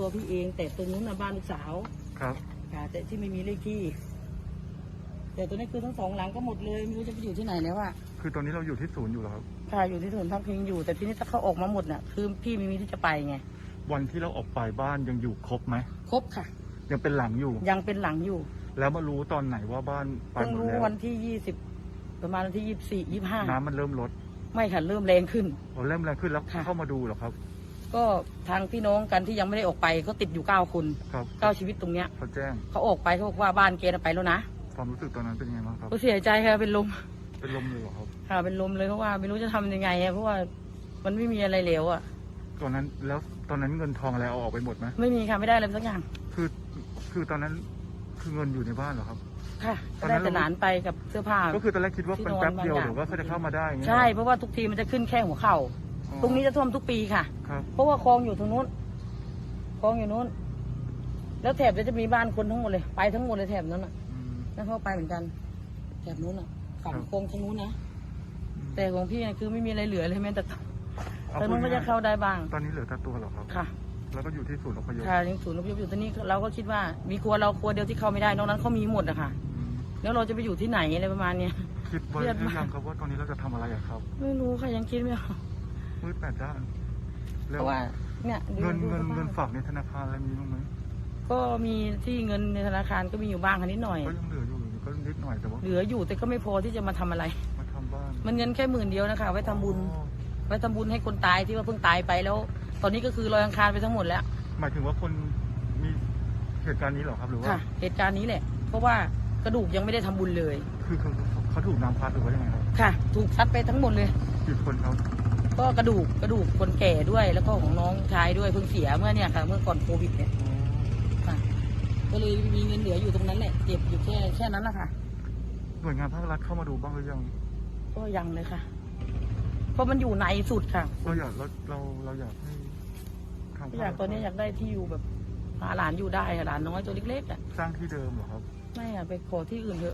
ตัวพี่เอง แต่ตรงนู้นน่ะบ้านลูกสาวครับค่ะแต่ที่ไม่มีเลขที่ แต่ตัวนี้คือทั้งสองหลังก็หมดเลยไม่รู้จะไปอยู่ที่ไหนแล้วอะคือตอนนี้เราอยู่ที่ศูนย์อยู่แล้วครับค่ะอยู่ที่ถนนพักพิงอยู่ แต่ทีนี้ถ้าเขาออกมาหมดน่ะ คือพี่ไม่มีที่จะไปไงวันที่เราออกไปบ้านยังอยู่ครบไหมครบค่ะ ยังเป็นหลังอยู่ ยังเป็นหลังอยู่ แล้วมารู้ตอนไหนว่าบ้านไปเพิ่งหมดรู้แล้ววันที่ยี่สิบประมาณวันที่ยี่สิบสี่ยี่ห้าน้ำมันเริ่มลดไม่ค่ะเริ่มแรงขึ้นพอเริ่มแรงขึ้นแล้วค่ะ เข้ามาดูเหรอครับ ก็ทางพี่น้องกันที่ยังไม่ได้ออกไปเขาติดอยู่เก้าคนครับเก้าชีวิตตรงเนี้ยเขาแจ้งเขาออกไปเขาบอกว่าบ้านเกณฑ์ไปแล้วนะความรู้สึกตอนนั้นเป็นยังไงบ้างครับก็เสียใจค่ะเป็นลมเป็นลมเลยเหรอครับค่ะเป็นลมเลยเพราะว่าไม่รู้จะทำยังไงอะเพราะว่ามันไม่มีอะไรเหลวอะตอนนั้นแล้วตอนนั้นเงินทองอะไรเอาออกไปหมดไหมไม่มีค่ะไม่ได้อะไรสักอย่าง คือคือตอนนั้นคือเงินอยู่ในบ้านเหรอครับค่ะตอนได้นั้นแต่หลานไปกับเสื้อผ้าก็คือตอนแรกคิดว่าที่เป็นนอนแป๊บเดียวบางอย่างเดี๋ยวก็เขาจะเข้ามาได้อย่างเงี้ยใช่เพราะว่าทุกทีมันจะขึ้นแค่หัวเข่าอ๋อ ตรงนี้จะท่วมทุกปีค่ะ ครับเพราะว่าคลองอยู่ตรงนู้นคลองอยู่นู้น แล้วแถบจะมีบ้านคนทั้งหมดเลย ไปทั้งหมดเลยแถบนั้นอะอืม แล้วเขาไปเหมือนกัน แถบนู้นอะฝั่งครับ โค้งทางนู้นนะ แต่ของพี่เนี่ยคือไม่มีอะไรเหลือเลยแม้แต่เอาทางนู้นพูก็ดจะง่ายเข้าได้บ้าง ๆตอนนี้เหลือแต่ตัวเหรอครับ ค่ะ แล้วก็อยู่ที่ศูนย์อพยพค่ะยังศูนย์อพยพอยู่ตอนนี้เราก็คิดว่า มีครัวเราครัวเดียวที่เข้าไม่ได้ นอกนั้นเขามีหมดอะค่ะ อืมแล้วเราจะไปอยู่ที่ไหนอะไรประมาณเนี้ย คิดไว้เครียดหรือมาก ยังครับว่าตอนนี้เราจะทำอะไรอะครับ ไม่รู้ค่ะยังคิดไม่ออก มืดแปดด้านเพแล้วราะว่าเนี่ยดูเงินดูเงินสภาพเงินฝากในธนาคารอะไรมีบ้างไหมก็มีที่เงินในธนาคารก็มีอยู่บ้างค่ะนิดหน่อย ก็ยังเหลืออยู่ก็นิดหน่อยแต่ว่าเหลืออยู่แต่ก็ไม่พอที่จะมาทำอะไร มาทำบ้านมันเงินแค่หมื่นเดียวนะคะ ไว้ทำบุญ อ๋อไว้ทำบุญให้คนตายที่ว่าเพิ่งตายไปแล้ว ตอนนี้ก็คือลอยอังคารไปทั้งหมดแล้ว หมายถึงว่าคนมีเหตุการณ์นี้เหรอครับหรือว่าค่ะ เหตุการณ์นี้แหละ เพราะว่ากระดูกยังไม่ได้ทำบุญเลย คือเขาเขาถูกน้ำพัดหรือว่ายังไงครับค่ะ ถูกซัดไปทั้งหมดเลย กี่คนครับ ก็กระดูกกระดูกคนแก่ด้วย แล้วก็ของน้องชายด้วยเพิ่งเสียเมื่อเนี่ยค่ะ เมื่อก่อนโควิดเนี่ยค่ะก็เลยมีเงินเหลืออยู่ตรงนั้นแหละเก็บอยู่แค่แค่นั้นแหละค่ะ หน่วยงานภาครัฐเข้ามาดูบ้างหรือยังก็ยังเลยค่ะ เพราะมันอยู่ในสุดค่ะเราอยากเราเราเราอยากให้ทางภคอยากตอนนี้อยากได้ที่อยู่แบบหาหลานอยู่ได้ค่ะหลานน้อยตัวเล็กๆอะสร้างที่เดิมเหรอครับ ไม่อะไปขอที่อื่นเถอะ